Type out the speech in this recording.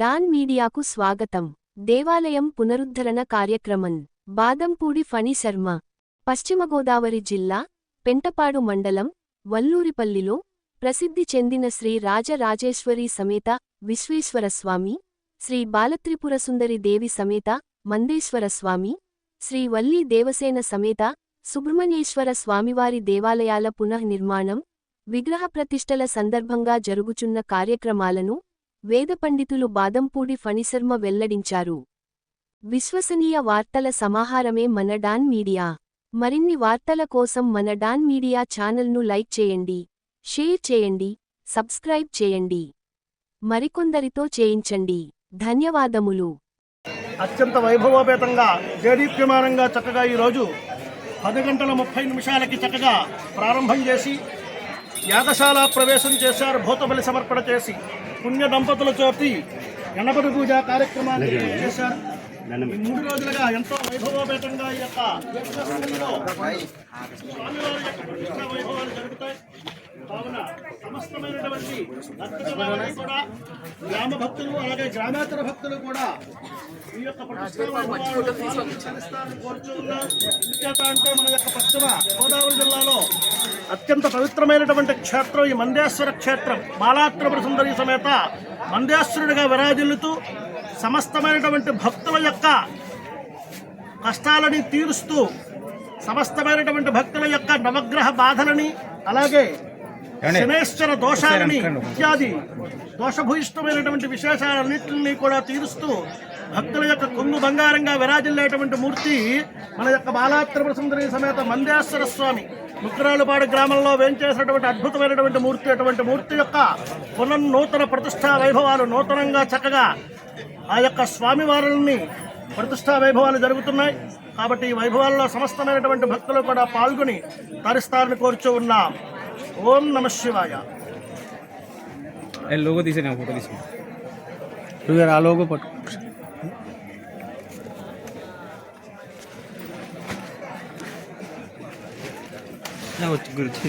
Don మీడియాకు స్వాగతం. దేవాలయం పునరుద్ధరణ కార్యక్రమం. బాదంపూడి ఫణి శర్మ. జిల్లా పెంటపాడు మండలం వల్లూరిపల్లిలో ప్రసిద్ధి చెందిన శ్రీ రాజరాజేశ్వరి సమేత విశ్వేశ్వరస్వామి శ్రీ బాలత్రిపురసుందరి దేవి సమేత మందేశ్వరస్వామి శ్రీ వల్లీ దేవసేన సమేత సుబ్రహ్మణ్యేశ్వర స్వామివారి దేవాలయాల పునఃనిర్మాణం విగ్రహ ప్రతిష్టల సందర్భంగా జరుగుచున్న కార్యక్రమాలను వేద పండితులు బాదంపూడి ఫణిశర్మ వెల్లడించారు. విశ్వసనీయ వార్తల సమాహారమే మన డాన్ మీడియా. మరిన్ని వార్తల కోసం మన డాన్ మీడియా ఛానల్ను లైక్ చేయండి షేర్ చేయండి సబ్స్క్రైబ్ చేయండి. మరికొందరితో చేయించండి. ధన్యవాదములు. అత్యంత వైభవోపేతంగా దేదీప్యమానంగా చక్కగా ఈరోజు పది గంటల ముప్పై నిమిషాలకి చక్కగా ప్రారంభం చేసి యాగశాల ప్రవేశం చేశారు భూతబలి సమర్పణ చేసి. పుణ్య దంపతుల చోటి గణపతి పూజ కార్యక్రమాన్ని చేశారు. మూడు రోజులుగా ఎంతో వైభవోపేతంగా ఈ యొక్క స్వామివారి వైభవాలు జరుగుతాయి. సమస్తమైనటువంటి భక్తులందరూ కూడా గ్రామ భక్తులు అలాగే గ్రామేతర భక్తులు కూడా ఈ యొక్క కోరుచూ ఉన్నాం. ఎందుచేత అంటే మన యొక్క పశ్చిమ గోదావరి జిల్లాలో అత్యంత పవిత్రమైనటువంటి క్షేత్రం ఈ మందేశ్వర క్షేత్రం బాలాత్రిపుర సుందరి సమేత మందేశ్వరుడిగా విరాజిల్లుతూ సమస్తమైనటువంటి భక్తుల యొక్క కష్టాలని తీరుస్తూ సమస్తమైనటువంటి భక్తుల యొక్క నవగ్రహ బాధలని అలాగే శనేశ్వర దోషాలని ఇత్యాది దోషభూయిష్టమైనటువంటి విశేషాలన్నింటినీ కూడా తీరుస్తూ భక్తుల యొక్క కొంగు బంగారంగా విరాజిల్లేటువంటి మూర్తి మన యొక్క బాలాత్రిపుర సుందరి సమేత మందేశ్వర స్వామి. ముక్రాలుపాడు గ్రామంలో వేంచేసినటువంటి అద్భుతమైనటువంటి మూర్తి అటువంటి మూర్తి యొక్క పునర్నూతన ప్రతిష్టా వైభవాలు నూతనంగా చక్కగా ఆ యొక్క స్వామివారుల్ని ప్రతిష్టా వైభవాలు జరుగుతున్నాయి. కాబట్టి ఈ వైభవాల్లో సమస్తమైనటువంటి భక్తులు కూడా పాల్గొని తరిస్తారని కోరుచూ ఉన్నాం. ఓం నమ శివాయ. లోగో తీసాను ఫోటో తీసుకున్నా ఆ లోగో పట్టు. వచ్చి గురించి